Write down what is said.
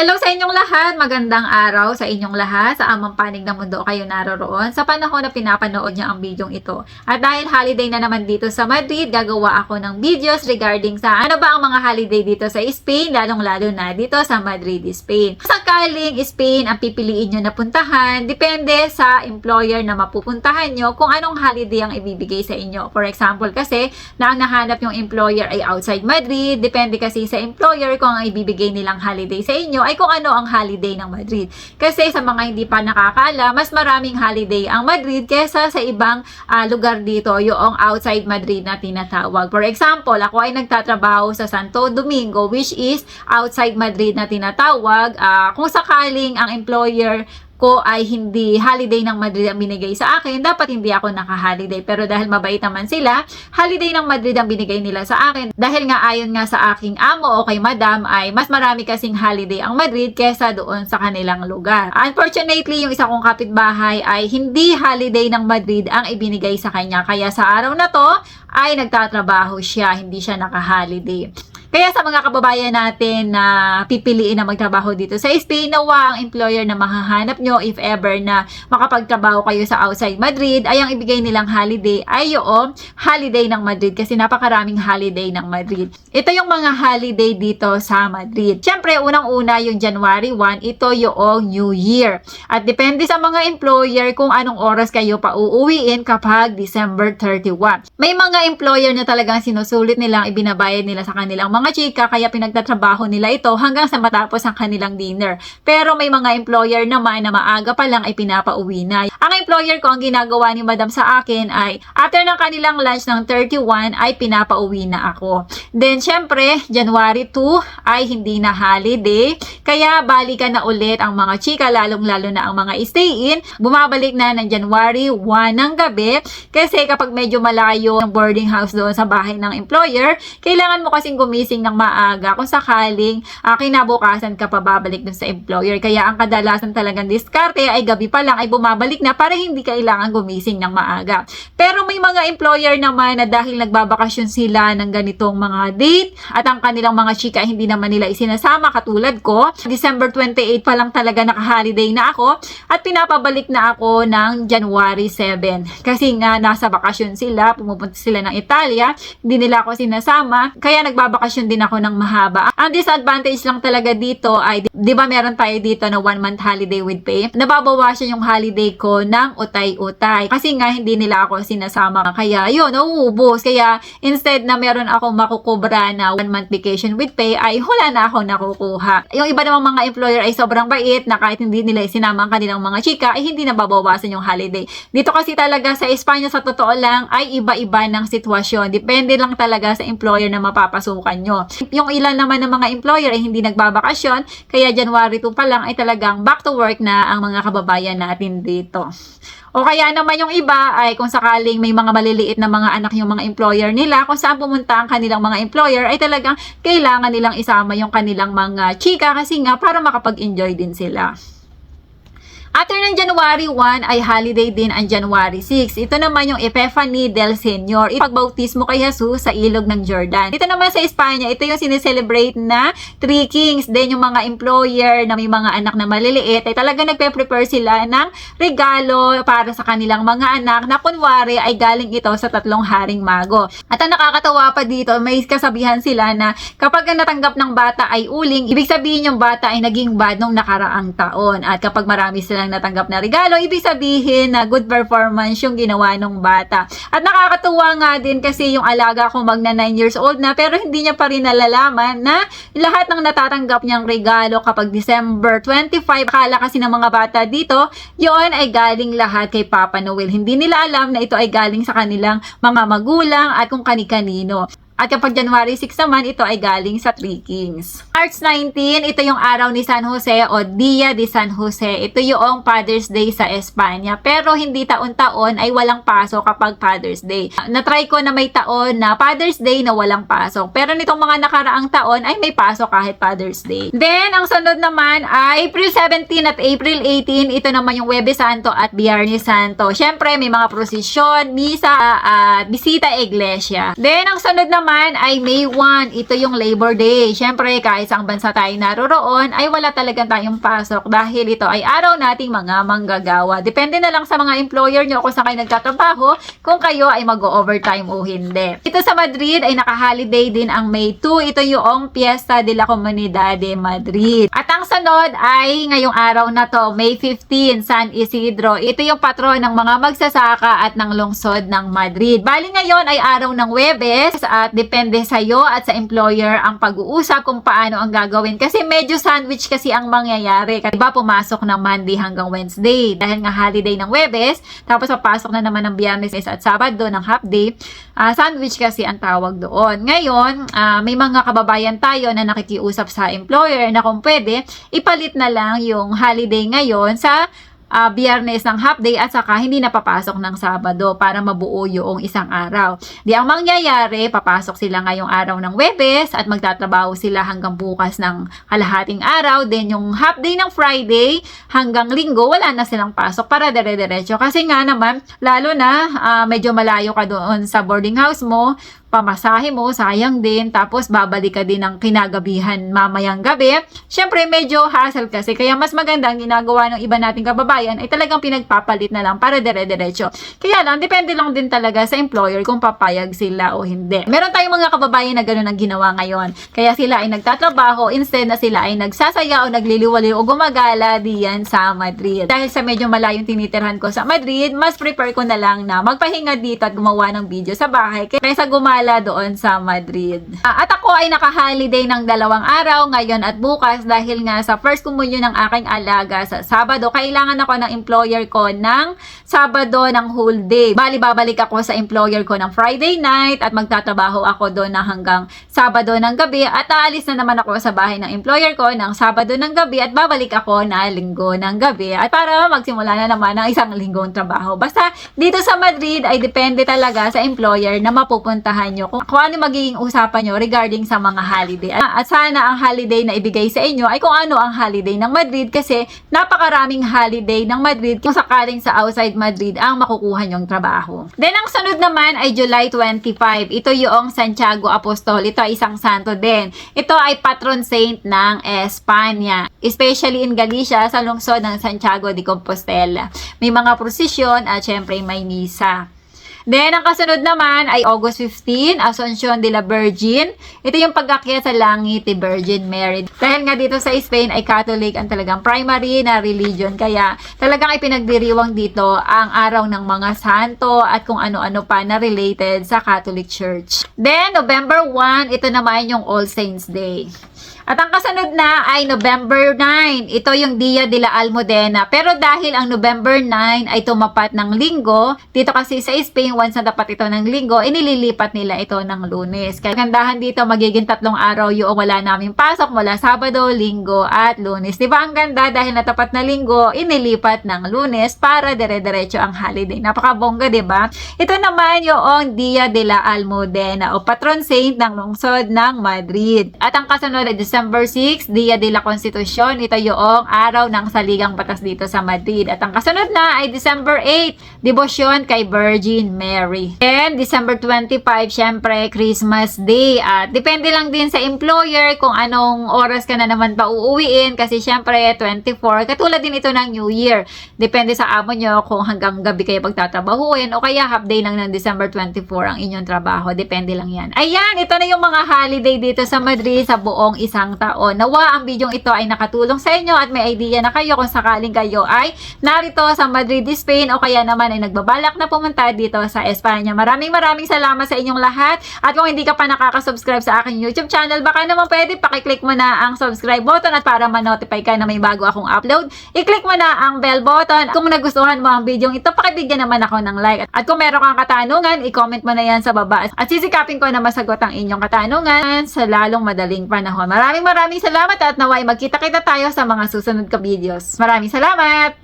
Hello sa inyong lahat! Magandang araw sa inyong lahat. Sa amang panig ng mundo kayo naroroon sa panahon na pinapanood niya ang bidyong ito. At dahil holiday na naman dito sa Madrid, gagawa ako ng videos regarding sa ano ba ang mga holiday dito sa Spain, lalong-lalo na dito sa Madrid, Spain. Sakaling Spain ang pipiliin nyo na puntahan, depende sa employer na mapupuntahan nyo kung anong holiday ang ibibigay sa inyo. For example kasi, na ang nahanap yung employer ay outside Madrid, depende kasi sa employer kung ang ibibigay nilang holiday sa inyo ay kung ano ang holiday ng Madrid. Kasi sa mga hindi pa nakakala, mas maraming holiday ang Madrid kesa sa ibang ah, lugar dito, yung outside Madrid na tinatawag. For example, ako ay nagtatrabaho sa Santo Domingo which is outside Madrid na tinatawag. Ah, kung sakaling ang employer ko ay hindi holiday ng Madrid ang binigay sa akin, dapat hindi ako naka-holiday. Pero dahil mabait naman sila, holiday ng Madrid ang binigay nila sa akin. Dahil nga ayon nga sa aking amo o kay madam ay mas marami kasing holiday ang Madrid kesa doon sa kanilang lugar. Unfortunately, yung isa kong kapitbahay ay hindi holiday ng Madrid ang ibinigay sa kanya. Kaya sa araw na to ay nagtatrabaho siya, hindi siya naka-holiday. Kaya sa mga kababayan natin na pipiliin na magtrabaho dito sa Spain, nawa ang employer na mahahanap nyo if ever na makapagtrabaho kayo sa outside Madrid, ay ang ibigay nilang holiday ay yung holiday ng Madrid kasi napakaraming holiday ng Madrid. Ito yung mga holiday dito sa Madrid. Siyempre, unang-una yung January 1, ito yung New Year. At depende sa mga employer kung anong oras kayo pa uuwiin kapag December 31. May mga employer na talagang sinusulit nilang ibinabayad nila sa kanilang mga chika kaya pinagtatrabaho nila ito hanggang sa matapos ang kanilang dinner. Pero may mga employer naman na maaga pa lang ay pinapauwi na. Ang employer ko, ang ginagawa ni madam sa akin ay after ng kanilang lunch ng 31 ay pinapauwi na ako. Then syempre, January 2 ay hindi na holiday. Kaya balikan na ulit ang mga chika, lalong-lalo na ang mga stay-in. Bumabalik na ng January 1 ng gabi. Kasi kapag medyo malayo ang boarding house doon sa bahay ng employer, kailangan mo kasing gumising ng maaga kung sakaling uh, kinabukasan ka pa dun sa employer. Kaya ang kadalasan talagang diskarte ay gabi pa lang ay bumabalik na para hindi kailangan gumising ng maaga. Pero may mga employer naman na dahil nagbabakasyon sila ng ganitong mga date at ang kanilang mga chika hindi naman nila isinasama katulad ko, December 28 pa lang talaga naka-holiday na ako at pinapabalik na ako ng January 7. Kasi nga nasa bakasyon sila, pumupunta sila ng Italia, hindi nila ako sinasama, kaya nagbabakasyon din ako ng mahaba. Ang disadvantage lang talaga dito ay, di ba meron tayo dito na one month holiday with pay? Nababawasan yung holiday ko ng utay-utay. Kasi nga hindi nila ako sinasama. Kaya yun, nauubos. Kaya instead na meron ako makukubra na one month vacation with pay, ay wala na ako nakukuha. Yung iba namang mga employer ay sobrang bait na kahit hindi nila isinama ang kanilang mga chika, ay hindi nababawasan yung holiday. Dito kasi talaga sa Espanya, sa totoo lang, ay iba-iba ng sitwasyon. Depende lang talaga sa employer na mapapasukan nyo. Yung ilan naman ng mga employer ay hindi nagbabakasyon, kaya January 2 pa lang ay talagang back to work na ang mga kababayan natin dito. O kaya naman yung iba ay kung sakaling may mga maliliit na mga anak yung mga employer nila, kung saan pumunta ang kanilang mga employer ay talagang kailangan nilang isama yung kanilang mga chika kasi nga para makapag-enjoy din sila. After ng January 1 ay holiday din ang January 6. Ito naman yung Epiphany del Señor. Ipagbautismo kay Jesus sa ilog ng Jordan. Dito naman sa Espanya, ito yung sineselebrate na Three Kings. Then yung mga employer na may mga anak na maliliit ay talaga nagpe-prepare sila ng regalo para sa kanilang mga anak na kunwari ay galing ito sa tatlong haring mago. At ang nakakatawa pa dito, may kasabihan sila na kapag ang natanggap ng bata ay uling, ibig sabihin yung bata ay naging bad nung nakaraang taon. At kapag marami silang natanggap na regalo, ibig sabihin na good performance yung ginawa ng bata. At nakakatuwa nga din kasi yung alaga ko magna 9 years old na pero hindi niya pa rin nalalaman na lahat ng natatanggap niyang regalo kapag December 25, akala kasi ng mga bata dito, yon ay galing lahat kay Papa Noel. Hindi nila alam na ito ay galing sa kanilang mga magulang at kung kani-kanino. At kapag January 6 naman, ito ay galing sa Three Kings. March 19, ito yung araw ni San Jose o Dia de San Jose. Ito yung Father's Day sa Espanya. Pero hindi taon-taon ay walang pasok kapag Father's Day. Natry ko na may taon na Father's Day na walang pasok. Pero nitong mga nakaraang taon ay may pasok kahit Father's Day. Then, ang sunod naman ay April 17 at April 18. Ito naman yung Webe Santo at Biyernes Santo. Siyempre, may mga prosesyon, misa, at bisita iglesia. Then, ang sunod naman naman ay May 1. Ito yung Labor Day. Siyempre, kahit sa bansa tayo naroroon, ay wala talagang tayong pasok dahil ito ay araw nating mga manggagawa. Depende na lang sa mga employer nyo kung saan kayo nagtatrabaho, kung kayo ay mag-overtime o hindi. Ito sa Madrid ay naka-holiday din ang May 2. Ito yung Fiesta de la Comunidad de Madrid. At ang sunod ay ngayong araw na to, May 15, San Isidro. Ito yung patron ng mga magsasaka at ng lungsod ng Madrid. Bali ngayon ay araw ng Webes at depende sa iyo at sa employer ang pag-uusap kung paano ang gagawin. Kasi medyo sandwich kasi ang mangyayari. Diba pumasok ng Monday hanggang Wednesday dahil nga holiday ng Webes, tapos papasok na naman ng Biyernes at Sabado ng half day. Ah, sandwich kasi ang tawag doon. Ngayon, ah, may mga kababayan tayo na nakikiusap sa employer na kung pwede, ipalit na lang yung holiday ngayon sa ah, biyernes ng half day at saka hindi na papasok ng Sabado para mabuo yung isang araw. Di ang mangyayari, papasok sila ngayong araw ng Webes at magtatrabaho sila hanggang bukas ng kalahating araw. Then yung half day ng Friday hanggang linggo, wala na silang pasok para dire-diretso. Kasi nga naman, lalo na ah, medyo malayo ka doon sa boarding house mo, pamasahe mo, sayang din, tapos babalik ka din ng kinagabihan mamayang gabi. Siyempre, medyo hassle kasi, kaya mas maganda ang ginagawa ng iba nating kababayan ay talagang pinagpapalit na lang para dire-diretso. Kaya lang, depende lang din talaga sa employer kung papayag sila o hindi. Meron tayong mga kababayan na gano'n ang ginawa ngayon. Kaya sila ay nagtatrabaho instead na sila ay nagsasaya o nagliliwali o gumagala diyan sa Madrid. Dahil sa medyo malayong tinitirhan ko sa Madrid, mas prefer ko na lang na magpahinga dito at gumawa ng video sa bahay kaysa gumala doon sa Madrid. Ah, at ako ay naka-holiday ng dalawang araw ngayon at bukas dahil nga sa first communion ng aking alaga sa Sabado, kailangan ako ng employer ko ng Sabado ng whole day. Bali, babalik ako sa employer ko ng Friday night at magtatrabaho ako doon na hanggang Sabado ng gabi at aalis na naman ako sa bahay ng employer ko ng Sabado ng gabi at babalik ako na linggo ng gabi at para magsimula na naman ng isang linggong trabaho. Basta dito sa Madrid ay depende talaga sa employer na mapupuntahan nyo kung, kung ano magiging usapan nyo regarding sa mga holiday. At, at sana ang holiday na ibigay sa inyo ay kung ano ang holiday ng Madrid kasi napakaraming holiday ng Madrid kung sakaling sa outside Madrid ang makukuha nyong trabaho. Then ang sunod naman ay July 25. Ito yung Santiago Apostol. Ito ay isang santo din. Ito ay patron saint ng Espanya. Especially in Galicia sa lungsod ng Santiago de Compostela. May mga prosesyon at syempre may misa. Then, ang kasunod naman ay August 15, Asuncion de la Virgin. Ito yung pag-akyat sa langit ni Virgin Mary. Dahil nga dito sa Spain ay Catholic ang talagang primary na religion. Kaya talagang ipinagdiriwang dito ang araw ng mga santo at kung ano-ano pa na related sa Catholic Church. Then, November 1, ito naman yung All Saints Day. At ang kasunod na ay November 9. Ito yung Dia de la Almudena. Pero dahil ang November 9 ay tumapat ng linggo, dito kasi sa Spain, once na dapat ito ng linggo, inililipat nila ito ng lunes. Kaya gandahan dito, magiging tatlong araw yung wala namin pasok mula Sabado, Linggo at Lunes. Di ba ang ganda dahil natapat na linggo, inilipat ng lunes para dire-diretso ang holiday. Napakabongga, di ba? Ito naman yung Dia de la Almudena o patron saint ng lungsod ng Madrid. At ang kasunod ay December 6, Dia de la Constitucion. Ito yung araw ng saligang batas dito sa Madrid. At ang kasunod na ay December 8, Debosyon kay Virgin Mary. And December 25, syempre, Christmas Day. At depende lang din sa employer kung anong oras ka na naman pa uuwiin. Kasi syempre, 24. Katulad din ito ng New Year. Depende sa amo nyo kung hanggang gabi kayo pagtatrabahuin o kaya half day lang ng December 24 ang inyong trabaho. Depende lang yan. Ayan, ito na yung mga holiday dito sa Madrid sa buong isang taon. Nawa ang bidyong ito ay nakatulong sa inyo at may idea na kayo kung sakaling kayo ay narito sa Madrid, Spain o kaya naman ay nagbabalak na pumunta dito sa Espanya. Maraming maraming salamat sa inyong lahat at kung hindi ka pa nakaka-subscribe sa aking YouTube channel, baka naman pwede pakiclick mo na ang subscribe button at para ma-notify ka na may bago akong upload, i-click mo na ang bell button. Kung nagustuhan mo ang bidyong ito, pakibigyan naman ako ng like. At kung meron kang katanungan, i-comment mo na yan sa baba. At sisikapin ko na masagot ang inyong katanungan sa lalong madaling panahon. Maraming maraming salamat at naway magkita-kita tayo sa mga susunod ka videos. Maraming salamat!